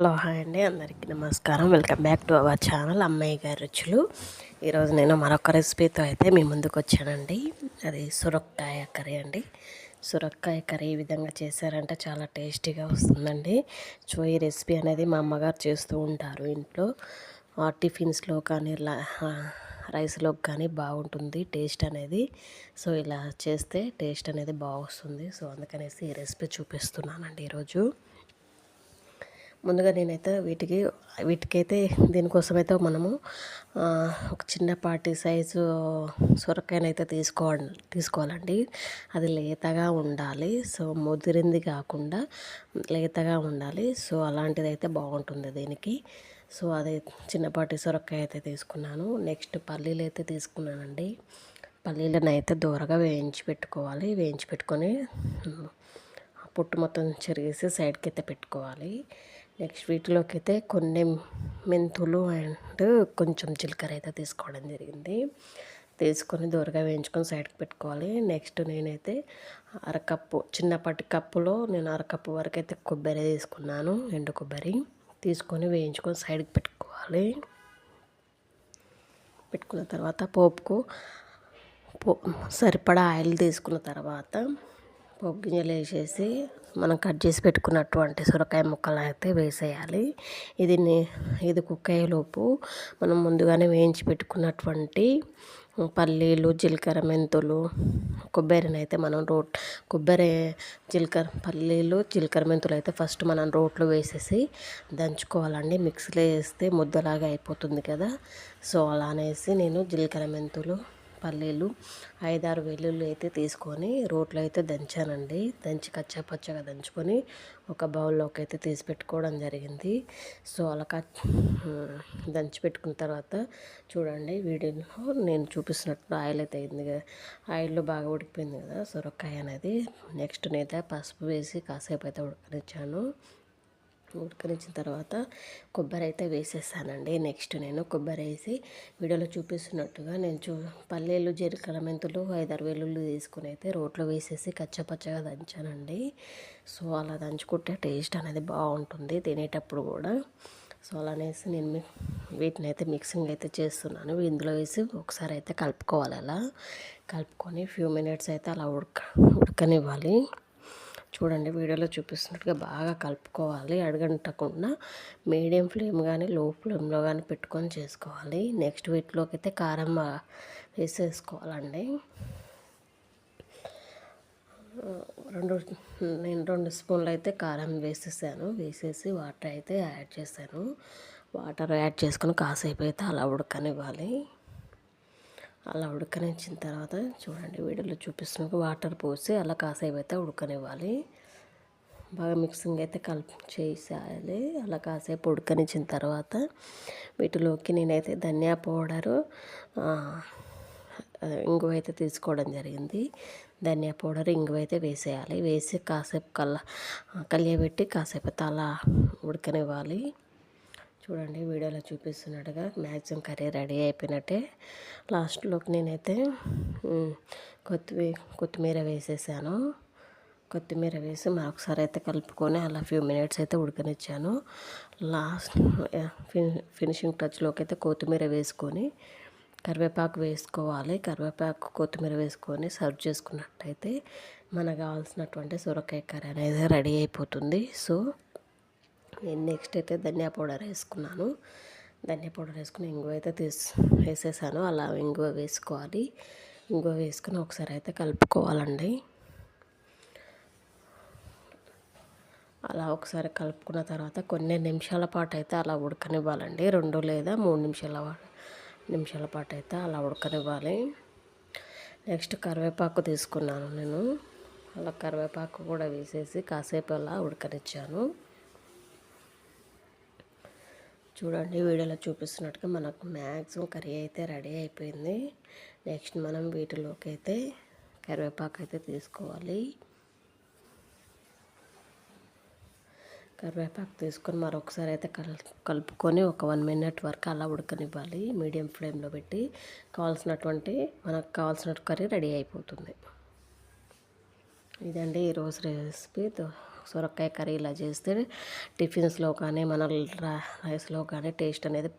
Hello hi అండి అందరికీ నమస్కారం. Welcome back to our channel అమ్మాయి గారి రుచులు. ఈరోజు నేను మరొక రెసిపీతో అయితే మీ ముందుకు వచ్చానండి. అది సురక్కాయ కర్రీ అండి. సురక్కాయ కర్రీ ఈ విధంగా చేశారంటే చాలా టేస్టీగా వస్తుందండి. సో ఈ రెసిపీ అనేది మా అమ్మగారు చేస్తూ ఉంటారు. ఇంట్లో టిఫిన్స్లో కానీ రైస్లోకి కానీ బాగుంటుంది టేస్ట్ అనేది. సో ఇలా చేస్తే టేస్ట్ అనేది బాగా వస్తుంది సో అందుకనేసి ఈ రెసిపీ చూపిస్తున్నానండి ఈరోజు. ముందుగా నేనైతే వీటికి వీటికైతే దీనికోసమైతే మనము ఒక చిన్నపాటి సైజు సొరకాయనైతే తీసుకోవాలి తీసుకోవాలండి. అది లేతగా ఉండాలి. సో ముదిరింది కాకుండా లేతగా ఉండాలి. సో అలాంటిది అయితే బాగుంటుంది దీనికి. సో అదే చిన్నపాటి సొరకాయ అయితే తీసుకున్నాను. నెక్స్ట్ పల్లీలు అయితే తీసుకున్నానండి. పల్లీలను అయితే దూరగా వేయించి పెట్టుకోవాలి. వేయించి పెట్టుకొని పుట్టు మొత్తం చెరిగేసి సైడ్కి అయితే పెట్టుకోవాలి. నెక్స్ట్ వీటిలోకి అయితే కొన్ని మెంతులు అండ్ కొంచెం జీలకర్ర అయితే తీసుకోవడం జరిగింది. తీసుకొని దూరగా వేయించుకొని సైడ్కి పెట్టుకోవాలి. నెక్స్ట్ నేనైతే అరకప్పు చిన్నపాటి కప్పులో నేను అరకప్పు వరకు అయితే కొబ్బరి తీసుకున్నాను ఎండు కొబ్బరి. తీసుకొని వేయించుకొని సైడ్కి పెట్టుకోవాలి. పెట్టుకున్న తర్వాత పోపుకు పో సరిపడా ఆయిల్ తీసుకున్న తర్వాత పోపు గింజలు వేసేసి మనం కట్ చేసి పెట్టుకున్నటువంటి సొరకాయ ముక్కలను అయితే వేసేయాలి. ఇది ఇది కుక్ అయ్యేలోపు మనం ముందుగానే వేయించి పెట్టుకున్నటువంటి పల్లీలు జీలకర్ర మెంతులు కొబ్బరిని అయితే మనం రోట్ కొబ్బరి జీలకర్ర పల్లీలు జీలకర్ర మెంతులు అయితే ఫస్ట్ మనం రోట్లో వేసేసి దంచుకోవాలండి. మిక్సీలో వేస్తే ముద్దలాగా అయిపోతుంది కదా. సో అలా అనేసి నేను జీలకర్ర మెంతులు పల్లీలు ఐదారు వెల్లుల్లి అయితే తీసుకొని రోట్లో అయితే దంచానండి. దంచి కచ్చా పచ్చగా దంచుకొని ఒక బౌల్లోకి అయితే తీసి పెట్టుకోవడం జరిగింది. సో అలా దంచి పెట్టుకున్న తర్వాత చూడండి వీడియోలో నేను చూపిస్తున్నట్టు ఆయిల్ అయితే అయింది కదా. ఆయిల్లో బాగా ఉడికిపోయింది కదా. సొరకాయ అనేది. నెక్స్ట్ నేత పసుపు వేసి కాసేపు అయితే ఉడకనిచ్చాను. ఉడకనిచ్చిన తర్వాత కొబ్బరి అయితే వేసేసానండి నెక్స్ట్ నేను కొబ్బరి వేసి వీడియోలో చూపిస్తున్నట్టుగా నేను చూ పల్లీలు జీలకర్ర మెంతులు ఐదారు వెల్లుల్లి తీసుకుని అయితే రోట్లో వేసేసి కచ్చపచ్చగా దంచానండి. సో అలా దంచుకుంటే టేస్ట్ అనేది బాగుంటుంది తినేటప్పుడు కూడా. సో అలా అనేసి నేను వీటిని అయితే మిక్సింగ్ అయితే చేస్తున్నాను. ఇందులో వేసి ఒకసారి అయితే కలుపుకోవాలి అలా. కలుపుకొని ఫ్యూ మినిట్స్ అయితే అలా ఉడక ఉడకనివ్వాలి. చూడండి వీడియోలో చూపిస్తున్నట్టుగా బాగా కలుపుకోవాలి. అడగంటకుండా మీడియం ఫ్లేమ్ కానీ లో ఫ్లేమ్లో కానీ పెట్టుకొని చేసుకోవాలి. నెక్స్ట్ వీటిలోకి అయితే కారం వేసేసుకోవాలండి. రెండు నేను రెండు స్పూన్లు అయితే కారం వేసేసాను. వేసేసి వాటర్ అయితే యాడ్ చేశాను. వాటర్ యాడ్ చేసుకొని కాసేపు అయితే అలా ఉడకనివ్వాలి. అలా ఉడకనిచ్చిన తర్వాత చూడండి వీడియోలో చూపిస్తున్న వాటర్ పోసి అలా కాసేపు అయితే ఉడకనివ్వాలి. బాగా మిక్సింగ్ అయితే కలిపి చేసేయాలి. అలా కాసేపు ఉడకనిచ్చిన తర్వాత వీటిలోకి నేనైతే ధనియా పౌడరు ఇంగువ అయితే తీసుకోవడం జరిగింది. ధనియా పౌడర్ ఇంగువ అయితే వేసేయాలి. వేసి కాసేపు కల్ల కలియబెట్టి కాసేపు అలా ఉడకనివ్వాలి. చూడండి వీడియోలో చూపిస్తున్నట్టుగా మ్యాక్సిమం కర్రీ రెడీ అయిపోయినట్టే. లాస్ట్లోకి నేనైతే కొత్తిమీర కొత్తిమీర వేసేసాను. కొత్తిమీర వేసి మరొకసారి అయితే కలుపుకొని అలా ఫ్యూ మినిట్స్ అయితే ఉడకనిచ్చాను. లాస్ట్ ఫినిషింగ్ టచ్లోకి అయితే కొత్తిమీర వేసుకొని కరివేపాకు వేసుకోవాలి. కరివేపాకు కొత్తిమీర వేసుకొని సర్వ్ చేసుకున్నట్టయితే మనకు కావాల్సినటువంటి సొరకాయ కర్రీ అనేది రెడీ అయిపోతుంది. సో నేను నెక్స్ట్ అయితే ధనియా పౌడర్ వేసుకున్నాను. ధనియా పౌడర్ వేసుకుని ఇంగువ అయితే తీసి వేసేసాను. అలా ఇంగువ వేసుకోవాలి. ఇంగువ వేసుకుని ఒకసారి అయితే కలుపుకోవాలండి. అలా ఒకసారి కలుపుకున్న తర్వాత కొన్ని నిమిషాల పాటు అయితే అలా ఉడకనివ్వాలండి. రెండు లేదా మూడు నిమిషాల నిమిషాల పాటు అయితే అలా ఉడకనివ్వాలి. నెక్స్ట్ కరివేపాకు తీసుకున్నాను నేను. అలా కరివేపాకు కూడా వేసేసి కాసేపు అలా ఉడకనిచ్చాను. చూడండి వీడియోలో చూపిస్తున్నట్టుగా మనకు మ్యాక్సిమం కర్రీ అయితే రెడీ అయిపోయింది. నెక్స్ట్ మనం వీటిలోకి అయితే కరివేపాకు అయితే తీసుకోవాలి. కరివేపాకు తీసుకొని మరొకసారి అయితే కల్ కలుపుకొని ఒక వన్ మినిట్ వరకు అలా ఉడకనివ్వాలి. మీడియం ఫ్లేమ్లో పెట్టి కావాల్సినటువంటి మనకు కావాల్సిన కర్రీ రెడీ అయిపోతుంది. ఇదండి ఈరోజు రెసిపీ. సొరకాయ కర్రీ ఇలా చేస్తే టిఫిన్స్లో కానీ మన రైస్లో కానీ టేస్ట్ అనేది